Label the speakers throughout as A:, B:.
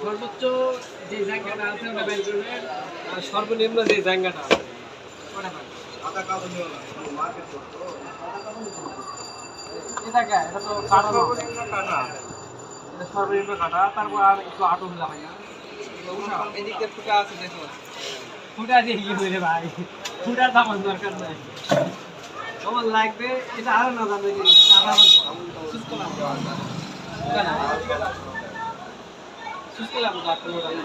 A: সর্বোচ্চ যে জায়গাটা আছে ওটা বের করবেন আর সর্বনিম্ন যে জায়গাটা আছে ওটা এটা কে? এটা তো কাটা এটা সর্বনিম্ন কাটা তারপর আর একটু আটো হলে
B: এদিকে ফুটা আছে দেখো।
A: ফুটা দিয়ে কি হইলে ভাই? ফুটার দাম দরকার নাই। আমার লাগবে এটা আরও না জানবে সুস্থ না ফুটা না সুস্থ লাগবে ডাক্তার ওটা না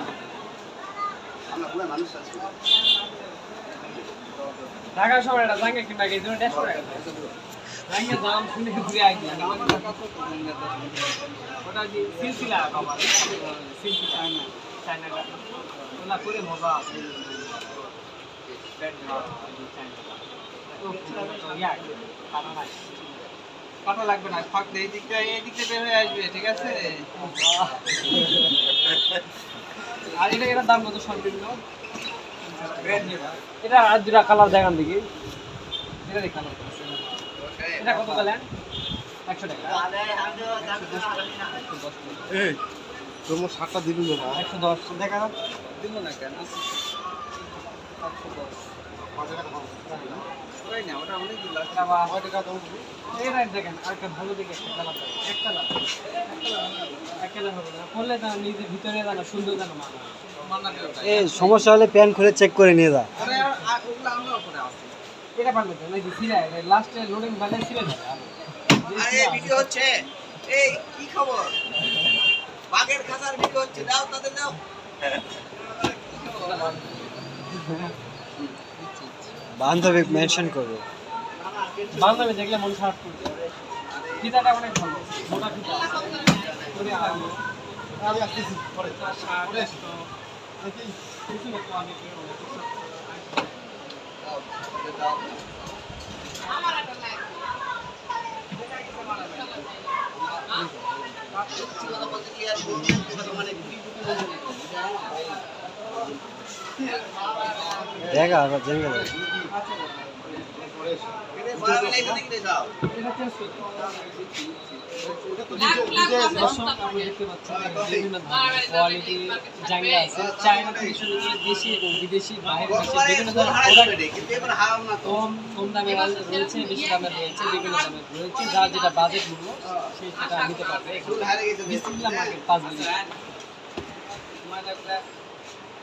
A: ঢাকা শহরে এটা জাঙ্গে কিংবা গেছে ওটা দেড়শো টাকা জাঙ্গে দাম শুনে ঘুরে আইছি ওটা যে সিলসিলা বাবা? সিলসিলা চায়না চায়নাটা ওগুলা করে মজা আছে।
B: কাটা লাগবে না? ফাঁক এই দিকটা এই দিকটা বের হয়ে আসবে ঠিক আছে?
A: আর এটা এটার দাম কত সর্বনিম্ন এটা আর দুটা কালার দেখান দেখি। এটা দেখান এটা কত কালেন একশো টাকা।
C: এই তোমার শার্টটা দিবি না?
A: একশো দশ। দেখা
B: দিল না কেন? ওই না ওটা অনেক
A: এটা দেখেন আরেকটা ভালো দেখে একটা কালার হবে। না করলে তো নিজে ভিতরে জানো সুন্দর জানো মানা
D: এই সমস্যা হলে প্যান খুলে চেক করে নিয়ে যা।
B: ওগুলো আমরা উপরে
A: এটা নাকি সিরা লাস্টে লোডিং বালে সিরা
E: আরে ভিডিও হচ্ছে। এই কি খবর? বাঘের খাঁচার ভিডিও হচ্ছে। দাও তাদের দাও।
D: বান্ধবী মেনশন করবে।
A: বান্ধবী দেখলে মন খারাপ করবে। ফিতাটা অনেক ভালো। মোটা ফিতা করে
C: আমি আসতেছি। পরে।
A: তো কিছু একটু
D: দেখা আবার জেঙ্গে
A: শুরু দেশি বিদেশি বিভিন্ন ধরনের
E: যাবে।
A: কম কম দামে রয়েছে বেশি দামে রয়েছে বিভিন্ন দামে রয়েছে যার যেটা বাজেট মূল্য সেটা পাঁচ দিন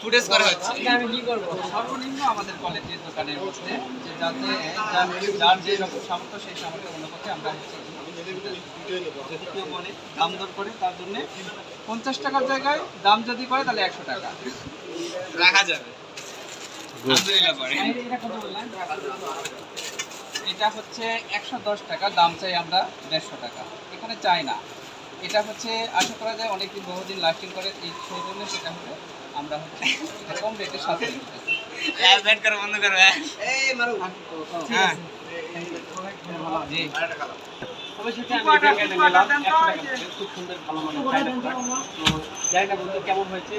B: ফুটেজ করা হচ্ছে।
A: আমি কি করব?
B: সর্বনিম্ন আমাদের কলেজের দোকানের মধ্যে যে যাতে যার- যার যে রকম সামর্থ্য সেই সামর্থ্য অনুপাতে আমরা যদি কেউ বলে দাম দর করে তার জন্য পঞ্চাশ টাকার জায়গায় দাম যদি করে তাহলে একশো টাকা। রাখা যাবে।
A: এটা কত বললেন?
B: এটা হচ্ছে একশো দশ টাকা দাম চাই আমরা দেড়শো টাকা। এখানে চাই না। এটা হচ্ছে আশা করা যায় অনেকদিন বহুদিন লাস্টিং করে এই সেই জন্য সেটা হচ্ছে এটা কম রেটের সাথে দিতেছি।
E: বন্ধ করো এই মারু
B: জি
A: তবে সেটা আমি দেখে নিলাম একশো টাকা খুব সুন্দর ভালো জায়গাটা বলতে কেমন হয়েছে